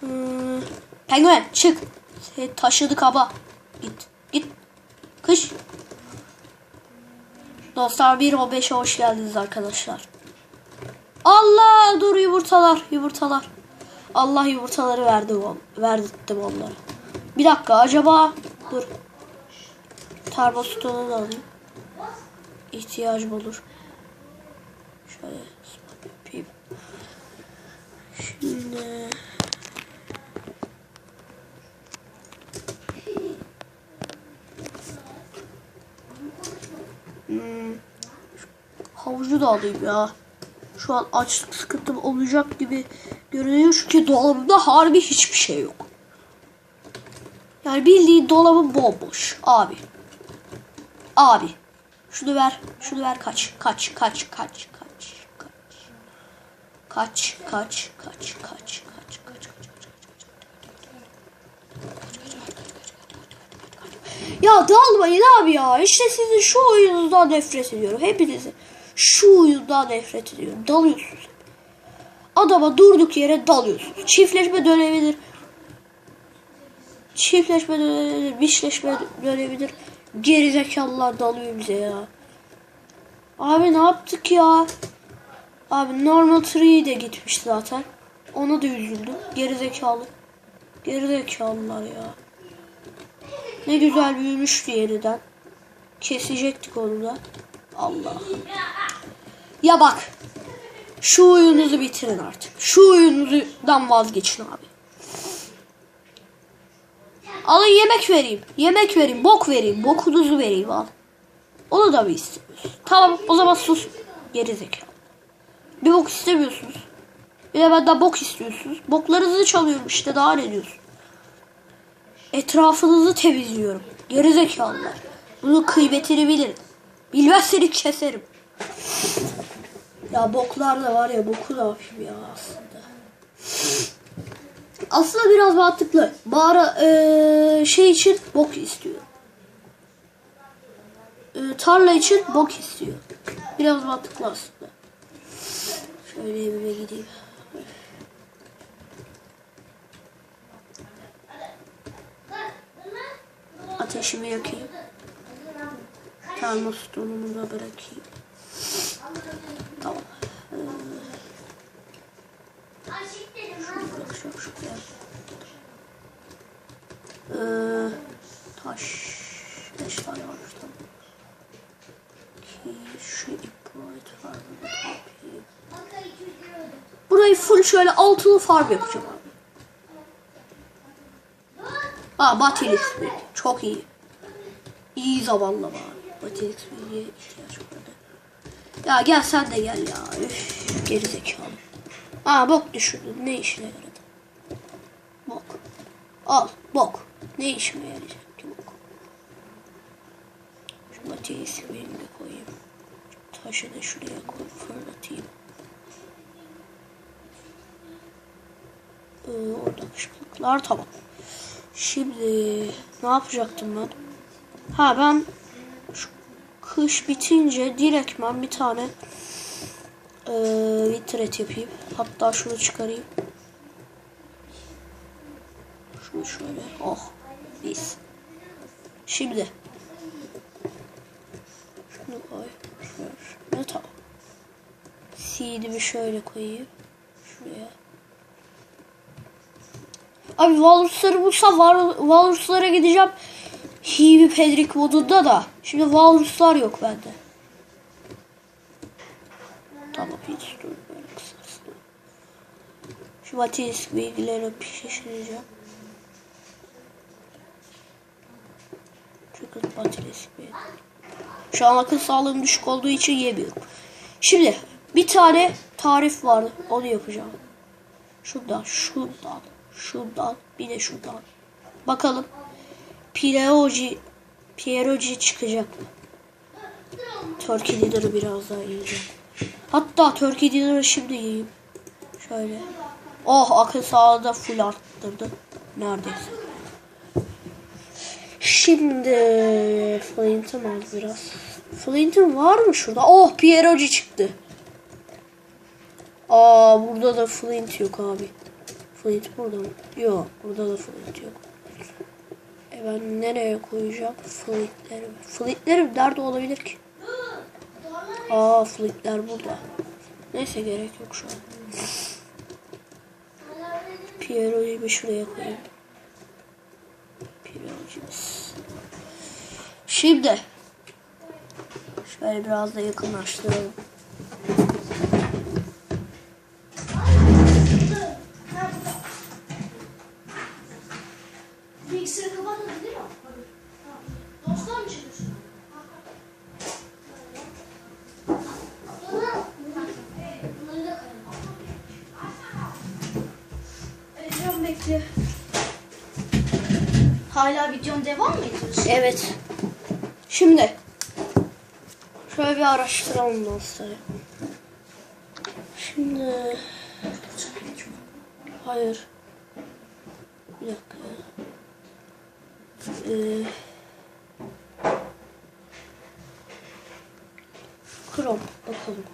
Hmm, penguen çık. Seni taşıdık hava. Git. Git. Kış. Dostlar 1 o 5'e hoş geldiniz arkadaşlar. Allah dur yumurtalar yumurtalar. Allah yumurtaları verdi on- verdirtti onlara. Bir dakika acaba dur. Termostonu da alayım. İhtiyacım olur. Şöyle yapayım. Şimdi Hmm. Havucu da alayım ya. Şu an açlık sıkıntım olacak gibi görünüyor çünkü dolabımda harbi hiçbir şey yok. Yani bildiğin dolabım bomboş abi. Abi. Şunu ver. Şunu ver kaç kaç kaç kaç. Kaç kaç kaç kaç kaç kaç kaç kaç Ya dalmayın abi ya. İşte sizin şu oyununuzdan nefret ediyorum. Hepinizi şu oyundan nefret ediyorum. Dalıyorsunuz. Adama durduk yere dalıyorsunuz. Çiftleşme dönebilir. Çiftleşme dönebilir. Mişleşme dönebilir. Gerizekalılar dalıyor bize ya. Abi ne yaptık ya? Abi normal tree de gitmiş zaten. Ona da üzüldüm. Gerizekalı. Gerizekalılar ya. Ne güzel büyümüştü yeniden. Kesecektik onu da. Allah'ım. Ya bak. Şu oyununuzu bitirin artık. Şu oyununuzdan vazgeçin abi. Alın yemek vereyim. Yemek vereyim. Bok vereyim. Bokunuzu vereyim al. Onu da mı istemiyorsun? Tamam o zaman sus. Geri. Bir bok istemiyorsunuz. Bir de benden bok istiyorsunuz. Boklarınızı çalıyorum işte daha ne diyorsun? Etrafınızı temizliyorum. Gerizekalılar. Bunun kıymetini bilin. Bilmezseniz keserim. Ya boklar da var ya boku ne yapayım ya aslında. Aslında biraz mantıklı. Mağara eee, şey için bok istiyor. Eee, tarla için bok istiyor. Biraz mantıklı aslında. Şöyle evime gideyim. Ateşimi yakayım. Termostonumu da bırakayım. Tamam. Ee, bırakacağım şuraya. Ee, taş. Beş tane tamam. Ki şu ip var. Burayı full şöyle altılı farm yapacağım abi. Aa Batil ismi. Çok iyi. İyi zamanlama. Batil ismiye ihtiyaç vardı. Ya gel sen de gel ya. Üf, gerizekalı. Aa bok düşürdün. Ne işine yaradı? Al bok. Ne işime yarayacak ki bok? Şu Batil ismini de koyayım. Taşı da şuraya koy. Fırlatayım. Ee, orada kışkırtlar tamam. Şimdi ne yapacaktım ben? Ha ben şu kış bitince direktman bir tane eee vitret yapayım. Hatta şunu çıkarayım. Şunu şöyle. Oh. Mis. Şimdi. Şunu koy. Şöyle. Tamam. Seed'imi şöyle koyayım. Şuraya. Abi Walrus'ları bulsam Var- Walrus'lara gideceğim. Hibi Pedrick modunda da. Şimdi Walrus'lar yok bende. Tamam hiç dur böyle kısarsın. Şu Matias bilgileri pişireceğim. Matias bilgi. Şu an akıl sağlığım düşük olduğu için yemiyorum. Şimdi bir tane tarif vardı. Onu yapacağım. Şundan, şundan, şundan, bir de şundan. Bakalım. Pierogi, Pierogi çıkacak mı? Turkey Dinner'ı biraz daha yiyeceğim. Hatta Turkey Dinner'ı şimdi yiyeyim. Şöyle. Oh akıl sağlığı da full arttırdı. Neredeyse. Şimdi Flint'im az biraz. Flint'im var mı şurada? Oh Pierogi çıktı. Aa burada da Flint yok abi. Flint burada mı? Yok. Burada da flint yok. E ben nereye koyacağım? Flintleri. Flintlerim nerede olabilir ki? Aa flintler burada. Neyse gerek yok şu an. Piero'yu bir şuraya koyayım. Piero'cumuz. Şimdi şöyle biraz da yakınlaştıralım. Bilgisayarı kapatmadın değil mi? Dostlar mı çıkıyorsun? Hala videonun devam mı ediyorsun? Evet. Şimdi şöyle bir araştıralım dostları. Şimdi hayır. Bir dakika. Ee, Chrome bakalım.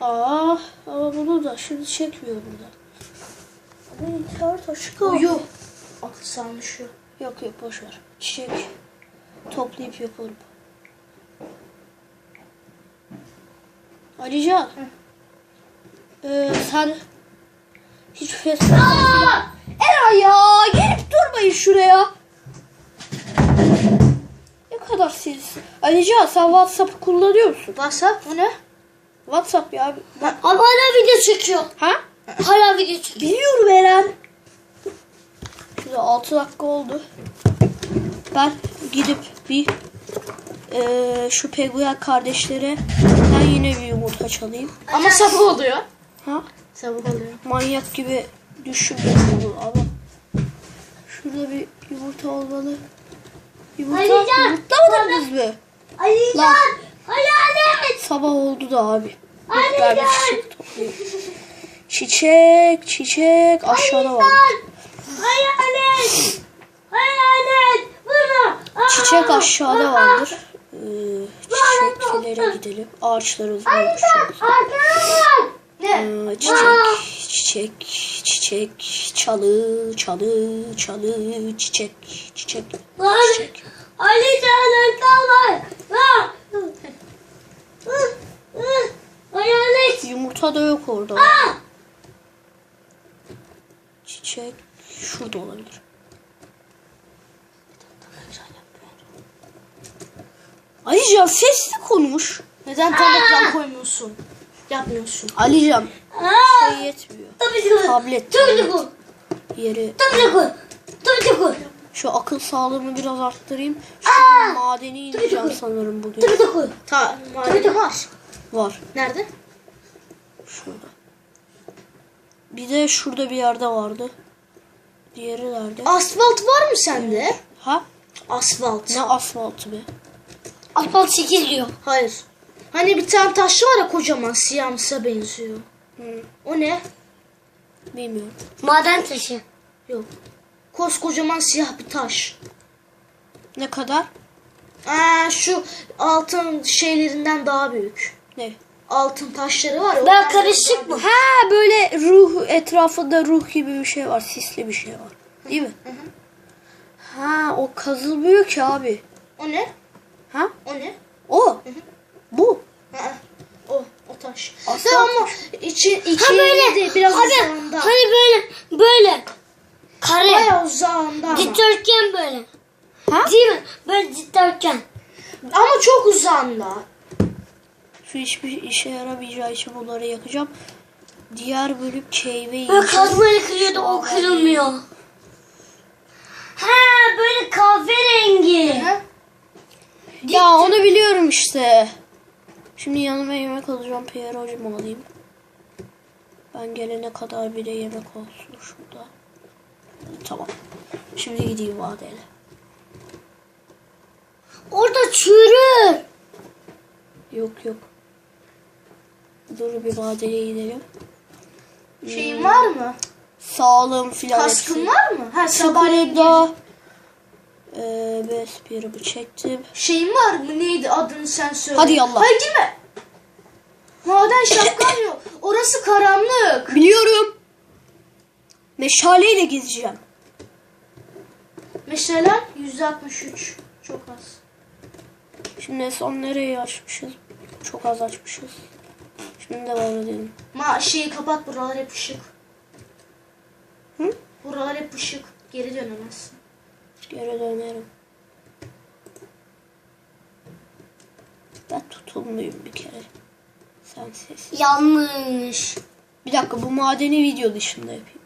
Aa, ama bunu da şimdi çekmiyor burada. Ama internet açık abi. Uyu. Akıl sağlığı şu. Yok yok boş ver. Çiçek toplayıp yapalım. Alican. Ee, sen hiç Facebook Era ya gelip durmayın şuraya. Ne kadar siz. Alican sen WhatsApp kullanıyor musun? WhatsApp bu ne? WhatsApp ya. Ama hala video çekiyor. Ha? Hala video çekiyor. Biliyorum Eren. Şimdi 6 dakika oldu. Ben gidip bir eee şu Peguya kardeşlere ben yine bir yumurta çalayım. Ama sabah oluyor. Ha? Sabah oluyor. Manyak gibi düşünmedim ama şurada bir yumurta olmalı. Yumurta, Alican, yumurtlamadınız mı? Alican! Lan. Hayalet! Sabah oldu da abi. Alican! Çiçek, çiçek aşağıda var. Hayalet! Hayalet! Aa! Çiçek aşağıda vardır. Ee, çiçeklere gidelim. Arkana bak! Ee, çiçek, çiçek, çiçek, çalı, çalı, çalı, çiçek, çiçek, çiçek. Alican kalma! Lan! Hı, hı, Hayalet! Yumurta da yok orada. Aa! Çiçek şurada olabilir. Alican sesli konuş. Neden ekran koymuyorsun? Yapmıyorsun. Alican şey yetmiyor. Tabii. Tablet, Tabii tablet yeri. Tabii. Tabii ki. Şu akıl sağlığımı biraz arttırayım. Şu madeni ineceğim sanırım bugün. Tabii ki. Ta madeni var. Var. Nerede? Şurada. Bir de şurada bir yerde vardı. Diğeri nerede? Asfalt var mı sende? Ha? Asfalt. Ne asfaltı be? Asfalt 8 diyor. Hayır. Hani bir tane taş var ya kocaman siyahımsa benziyor. Hı, O ne? bilmiyorum. Maden taşı. Yok. Koskocaman siyah bir taş. Ne kadar? Aa, şu altın şeylerinden daha büyük. Ne? Altın taşları var. Ben karışık mı? Ha böyle ruh etrafında ruh gibi bir şey var. Sisli bir şey var. Değil mi? Ha o kazılmıyor ki abi. O ne? Ha? O ne? O. Bu. Ha, o, o taş. Da ama için iki Ha böyle. de biraz Hani, uzağında. hani böyle. Böyle. Kare. Baya uzağında ama. Dikdörtgen böyle. Ha? Değil mi? Böyle dikdörtgen. Ama çok uzağında. Şu hiçbir işe yaramayacağı için bunları yakacağım. Diğer bölüm keyve Böyle kazmayla kırıyor da o kırılmıyor. Ha böyle kahverengi. Ya onu biliyorum işte. Şimdi yanıma yemek alacağım. Pierre hocam alayım. Ben gelene kadar bir de yemek olsun şurada. Tamam. Şimdi gideyim vadele. Orada çürür. Yok yok. Dur bir vadeye gidelim. Şeyin var mı? Sağlığım filan Kaskın hepsi. var mı? Ha sabahleyin Çukurda eee Bespier'ı çektim. Şeyin var mı? Neydi adını sen söyle. Hadi yallah. Hayır girme. Maden şapkan yok. Orası kar karanlık. Biliyorum. Meşaleyle gezeceğim. Mesela 163. Çok az. Şimdi son nereyi açmışız? Çok az açmışız. Şimdi de böyle diyelim. Ma şeyi kapat buralar hep ışık. Hı? Buralar hep ışık. Geri dönemezsin. Geri dönerim. Ben tutulmuyum bir kere. Sen ses. Yanlış. Bir dakika bu madeni video dışında yapayım.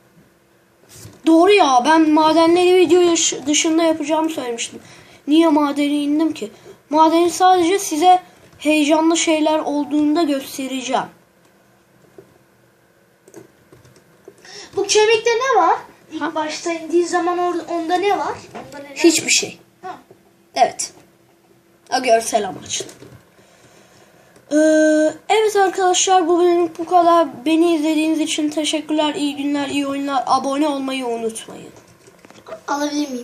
Doğru ya ben madenleri video dışında yapacağımı söylemiştim. Niye madene indim ki? Madeni sadece size heyecanlı şeyler olduğunda göstereceğim. Bu kemikte ne var? İlk Ha? başta indiği zaman orada onda ne var? Hiçbir şey. Evet. O görsel amaçlı. Ee, evet arkadaşlar bu bölümlük bu kadar. Beni izlediğiniz için teşekkürler. İyi günler, iyi oyunlar. Abone olmayı unutmayın. Alabilir miyim?